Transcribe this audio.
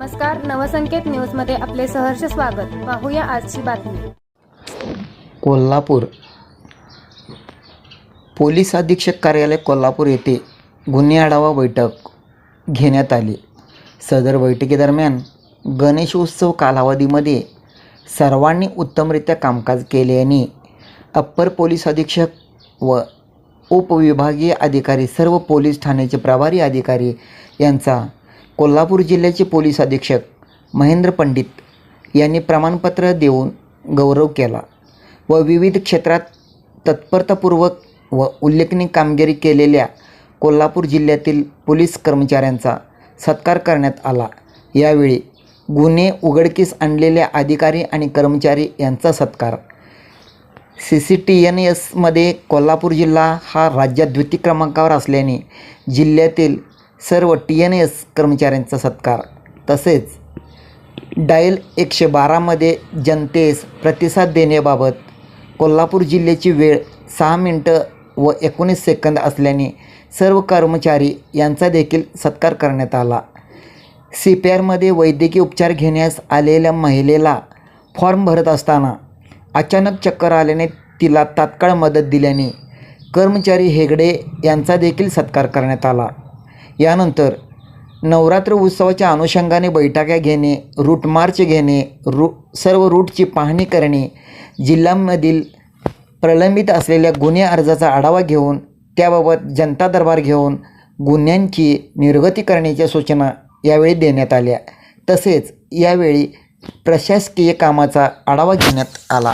नमस्कार नवसंकेत न्यूजमध्ये आपले सहर्ष स्वागत. पाहूया आजची बातमी. कोल्हापूर. पोलीस अधीक्षक कार्यालय कोल्हापूर येथे गुन्हे आढावा बैठक घेण्यात आली. सदर बैठकीदरम्यान गणेशोत्सव कालावधीमध्ये सर्वांनी उत्तमरित्या कामकाज केल्याने अप्पर पोलीस अधीक्षक व उपविभागीय अधिकारी सर्व पोलीस ठाण्याचे प्रभारी अधिकारी यांचा कोल्हापूर जिल्ह्याचे पोलीस अधीक्षक महेंद्र पंडित यांनी प्रमाणपत्र देऊन गौरव केला व विविध क्षेत्रात तत्परतापूर्वक व उल्लेखनीय कामगिरी केलेल्या कोल्हापूर जिल्ह्यातील पोलीस कर्मचाऱ्यांचा सत्कार करण्यात आला. यावेळी गुन्हे उघडकीस आणलेल्या अधिकारी आणि कर्मचारी यांचा सत्कार. सी सी टी एन एसमध्ये कोल्हापूर जिल्हा हा राज्यात द्वितीय क्रमांकावर असल्याने जिल्ह्यातील सर्व टी एन एस कर्मचाऱ्यांचा सत्कार. तसेच डायल एकशे बारामध्ये जनतेस प्रतिसाद देण्याबाबत कोल्हापूर जिल्ह्याची वेळ सहा मिनटं व एकोणीस सेकंद असल्याने सर्व कर्मचारी यांचा देखील सत्कार करण्यात आला. सी पी आरमध्ये वैद्यकीय उपचार घेण्यास आलेल्या महिलेला फॉर्म भरत असताना अचानक चक्कर आल्याने तिला तात्काळ मदत दिल्याने कर्मचारी हेगडे यांचा देखील सत्कार करण्यात आला. यानंतर नवरात्र उत्सवाच्या अनुषंगाने बैठका घेणे रूट मार्च घेणे रू सर्व रूटची पाहणी करणे जिल्ह्यामधील प्रलंबित असलेल्या गुन्हे अर्जाचा आढावा घेऊन त्याबाबत जनता दरबार घेऊन गुन्ह्यांची निर्गती करण्याच्या सूचना यावेळी देण्यात आल्या. तसेच यावेळी प्रशासकीय कामाचा आढावा घेण्यात आला.